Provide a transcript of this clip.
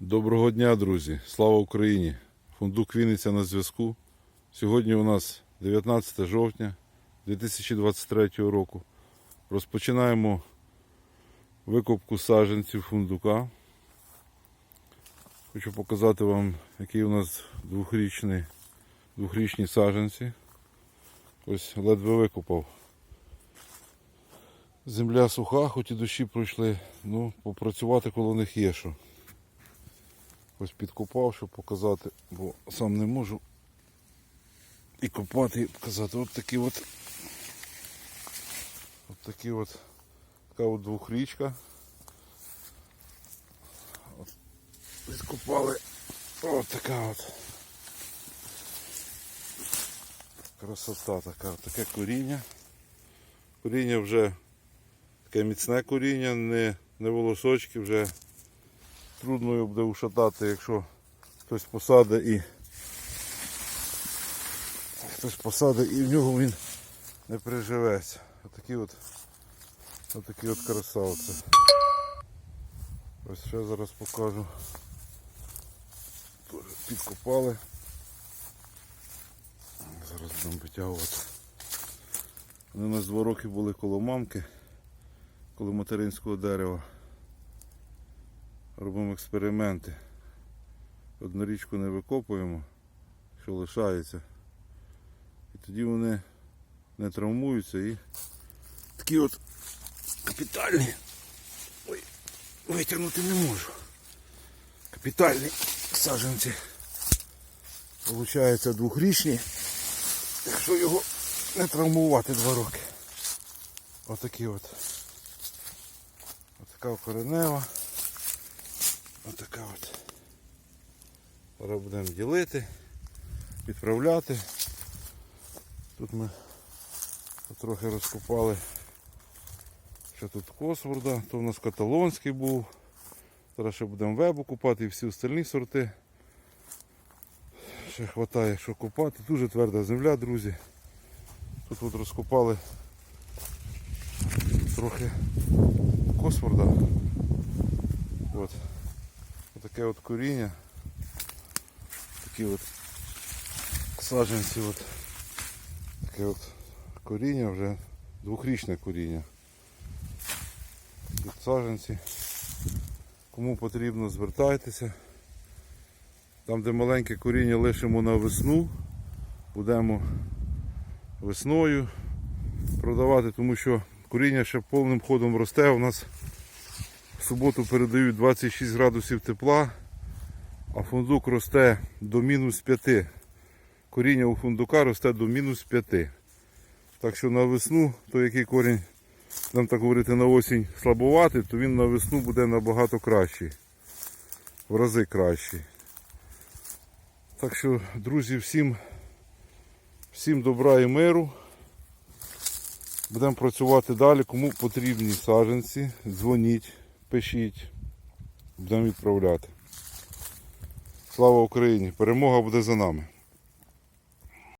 Доброго дня, друзі! Слава Україні! Фундук Вінниця на зв'язку. Сьогодні у нас 19 жовтня 2023 року. Розпочинаємо викопку саджанців фундука. Хочу показати вам, які у нас двохрічні, двохрічні саджанці. Ось ледве викопав. Земля суха, хоч і дощі пройшли, ну попрацювати коло них є що. Ось підкопав, щоб показати, бо сам не можу і копати, і показати. От такі от. От такі от. Така от двохрічка. От. Підкопали. От така от. Красота така, таке коріння. Коріння вже таке міцне коріння, не, не волосочки вже трудно його буде ушатати, якщо хтось посаде і хтось посаде і в нього він не приживеться. Отакі от отакі от красавці. Ось ще зараз покажу. Тоже підкопали. Зараз будемо витягувати. Вони у нас два роки були коло мамки, коло материнського дерева робимо експерименти. Одну річку не викопуємо, що лишається. І тоді вони не травмуються і такі от капітальні. Ой, витягнути не можу. Капітальні саджанці. Получається двохрічні, якщо його не травмувати два роки. Отакі от. Отака коренева. Отака от. Зараз будемо ділити, відправляти. Тут ми трохи розкопали, що тут Косворда, то у нас каталонський був. Зараз ще будемо вебу купати і всі остальні сорти. Ще вистачає що купати. Дуже тверда земля, друзі. Тут от розкопали трохи Косворда. От. Таке от коріння. Такі от саджанці, от. таке от коріння вже двохрічне коріння. Тут саджанці. Кому потрібно, звертайтеся. Там, де маленьке коріння лишимо на весну, будемо весною продавати, тому що коріння ще повним ходом росте. У нас суботу передають 26 градусів тепла, а фундук росте до мінус 5. Коріння у фундука росте до мінус 5. Так що на весну, то який корінь, нам так говорити, на осінь слабувати, то він на весну буде набагато кращий. В рази кращий. Так що, друзі, всім, всім добра і миру. Будемо працювати далі. Кому потрібні саджанці, дзвоніть, пишіть. Будемо відправляти. Слава Україні! Перемога буде за нами.